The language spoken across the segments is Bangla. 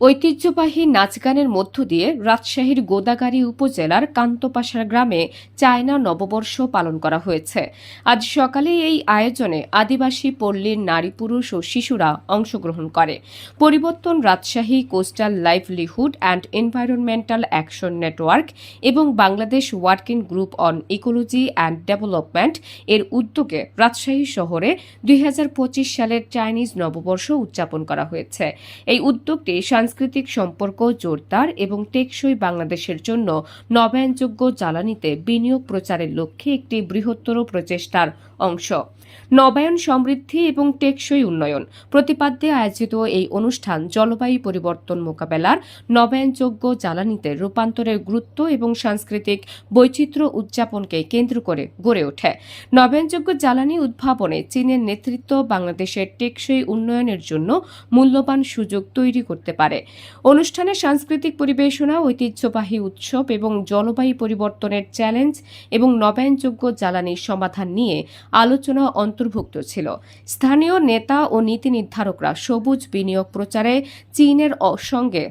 ঐতিহ্যবাহী নাচগানের মধ্য দিয়ে রাজশাহীর গোদাগাড়ী উপজেলার কান্তপাশার গ্রামে চায়না নববর্ষ পালন করা হয়েছে। আজ সকালে এই আয়োজনে আদিবাসী, পল্লীর নারী পুরুষ ও শিশুরা অংশগ্রহণ করে। পরিবর্তন Rajshahi coastal livelihood and environmental action network এবং Bangladesh working group on ecology and development এর উদ্যোগে রাজশাহী শহরে দুই হাজার পঁচিশ সালের চাইনিজ নববর্ষ উদযাপন করা হয়েছে। এই উদ্যোগটি সাংস্কৃতিক সম্পর্ক জোরদার এবং টেকসই বাংলাদেশের জন্য নবায়নযোগ্য জ্বালানিতে বিনিয়োগ প্রচারের লক্ষ্যে একটি বৃহত্তর প্রচেষ্টার অংশ। নবায়ন সমৃদ্ধি এবং টেকসই উন্নয়ন প্রতিপাদ্যে আয়োজিত এই অনুষ্ঠান জলবায়ু পরিবর্তন মোকাবেলার নবায়নযোগ্য জ্বালানিতে রূপান্তরের গুরুত্ব এবং সাংস্কৃতিক বৈচিত্র্য উদযাপনকে কেন্দ্র করে গড়ে ওঠে। নবায়নযোগ্য জ্বালানি উদ্ভাবনে চীনের নেতৃত্ব বাংলাদেশের টেকসই উন্নয়নের জন্য মূল্যবান সুযোগ তৈরি করতে পারে। অনুষ্ঠানে সাংস্কৃতিক পরিবেশনা, ঐতিহ্যবাহী উৎসব এবং জলবায়ু পরিবর্তনের চ্যালেঞ্জ এবং নবায়নযোগ্য জ্বালানি সমাধান নিয়ে আলোচনা অন্তর্ভুক্ত ছিল। স্থানীয় নেতা ও নীতি নির্ধারকরা সবুজ বিনিয়োগ প্রচারে চীনের সঙ্গে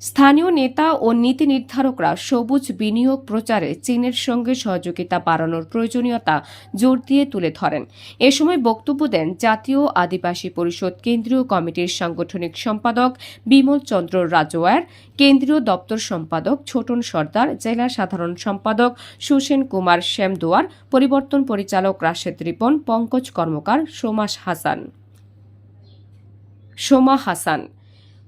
স্থানীয় নেতা ও নীতি নির্ধারকরা সবুজ বিনিয়োগ প্রচারে চীনের সঙ্গে সহযোগিতা বাড়ানোর প্রয়োজনীয়তা জোর দিয়ে তুলে ধরেন। এ সময় বক্তব্য দেন জাতীয় আদিবাসী পরিষদ কেন্দ্রীয় কমিটির সাংগঠনিক সম্পাদক বিমল চন্দ্র রাজওয়ার, কেন্দ্রীয় দপ্তর সম্পাদক ছোটন সর্দার, জেলা সাধারণ সম্পাদক সুসেন কুমার শ্যামদুয়ার, পরিবর্তন পরিচালক রাশেদ রিপন, পঙ্কজ কর্মকার, সোমাস হাসান। সোমা হাসান।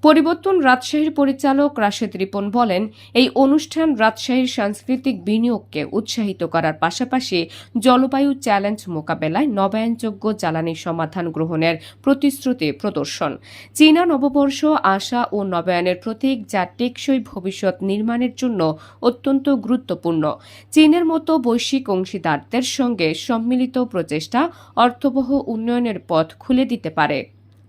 পরিবর্তন রাজশাহীর পরিচালক রাশেদ রিপন বলেন, এই অনুষ্ঠান রাজশাহীর সাংস্কৃতিক বিনিয়োগকে উৎসাহিত করার পাশাপাশি জলবায়ু চ্যালেঞ্জ মোকাবেলায় নবায়নযোগ্য জ্বালানি সমাধান গ্রহণের প্রতিশ্রুতি প্রদর্শন। চীনা নববর্ষ আশা ও নবায়নের প্রতীক যা টেকসই ভবিষ্যৎ নির্মাণের জন্য অত্যন্ত গুরুত্বপূর্ণ। চীনের মতো বৈশ্বিক অংশীদারদের সঙ্গে সম্মিলিত প্রচেষ্টা অর্থবহ উন্নয়নের পথ খুলে দিতে পারে।